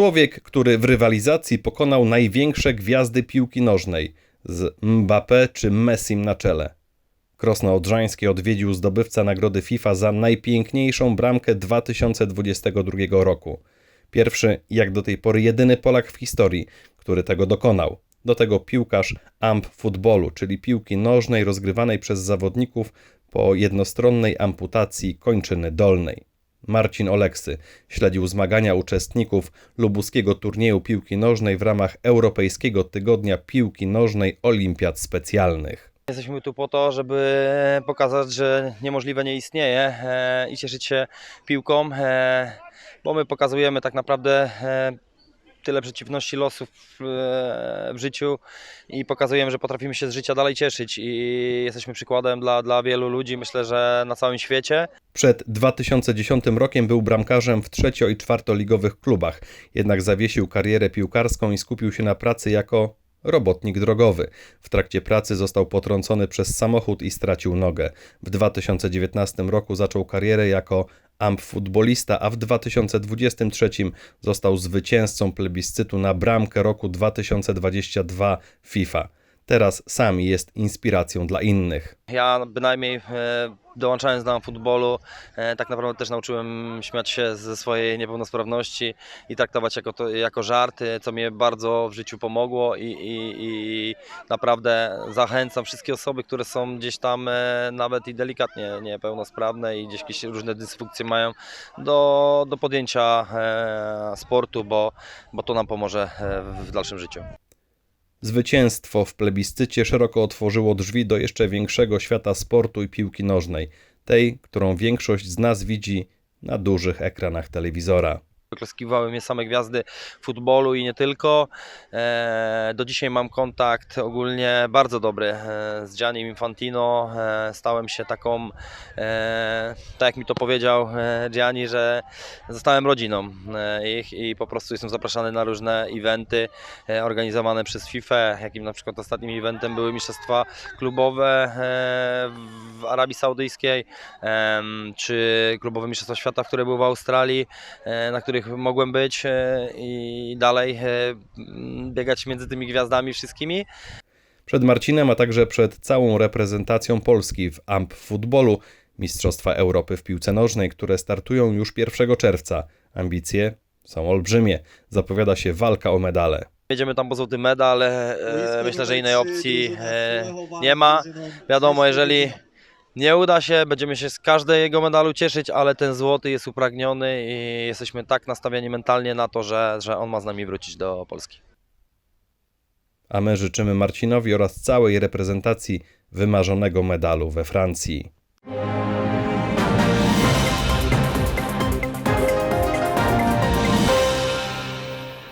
Człowiek, który w rywalizacji pokonał największe gwiazdy piłki nożnej z Mbappé czy Messim na czele. Krosno Odrzańskie odwiedził zdobywca nagrody FIFA za najpiękniejszą bramkę 2022 roku. Pierwszy, jak do tej pory jedyny Polak w historii, który tego dokonał. Do tego piłkarz amp futbolu, czyli piłki nożnej rozgrywanej przez zawodników po jednostronnej amputacji kończyny dolnej. Marcin Oleksy śledził zmagania uczestników lubuskiego turnieju piłki nożnej w ramach Europejskiego Tygodnia Piłki Nożnej Olimpiad Specjalnych. Jesteśmy tu po to, żeby pokazać, że niemożliwe nie istnieje e, i cieszyć się piłką, e, bo my pokazujemy tak naprawdę e, tyle przeciwności losów e, w życiu i pokazujemy, że potrafimy się z życia dalej cieszyć i jesteśmy przykładem dla, dla wielu ludzi, myślę, że na całym świecie. Przed 2010 rokiem był bramkarzem w trzecio- i czwartoligowych klubach, jednak zawiesił karierę piłkarską i skupił się na pracy jako robotnik drogowy. W trakcie pracy został potrącony przez samochód i stracił nogę. W 2019 roku zaczął karierę jako amp futbolista, a w 2023 został zwycięzcą plebiscytu na bramkę roku 2022 FIFA. Teraz sam jest inspiracją dla innych. Ja bynajmniej e, dołączając do futbolu, e, tak naprawdę też nauczyłem śmiać się ze swojej niepełnosprawności i traktować jako, to, jako żarty, co mnie bardzo w życiu pomogło i, i, i naprawdę zachęcam wszystkie osoby, które są gdzieś tam e, nawet i delikatnie niepełnosprawne i gdzieś jakieś różne dysfunkcje mają do, do podjęcia sportu, bo, bo to nam pomoże w dalszym życiu. Zwycięstwo w plebiscycie szeroko otworzyło drzwi do jeszcze większego świata sportu i piłki nożnej, tej, którą większość z nas widzi na dużych ekranach telewizora. Wyklaskiwały mnie same gwiazdy futbolu i nie tylko. E, do dzisiaj mam kontakt ogólnie bardzo dobry e, z Giannim Infantino. E, stałem się taką, tak jak mi to powiedział Gianni, że zostałem rodziną ich i po prostu jestem zapraszany na różne eventy organizowane przez FIFA, jakim na przykład ostatnim eventem były mistrzostwa klubowe w Arabii Saudyjskiej, czy klubowe mistrzostwa świata, które były w Australii, na których mogłem być e, i dalej e, biegać między tymi gwiazdami wszystkimi. Przed Marcinem, a także przed całą reprezentacją Polski w AMP Futbolu, Mistrzostwa Europy w piłce nożnej, które startują już 1 czerwca. Ambicje są olbrzymie. Zapowiada się walka o medale. Jedziemy tam po złoty medal. e, Myślę, że innej opcji e, nie ma. Wiadomo, jeżeli nie uda się, będziemy się z każdego medalu cieszyć, ale ten złoty jest upragniony i jesteśmy tak nastawieni mentalnie na to, że, że on ma z nami wrócić do Polski. A my życzymy Marcinowi oraz całej reprezentacji wymarzonego medalu we Francji.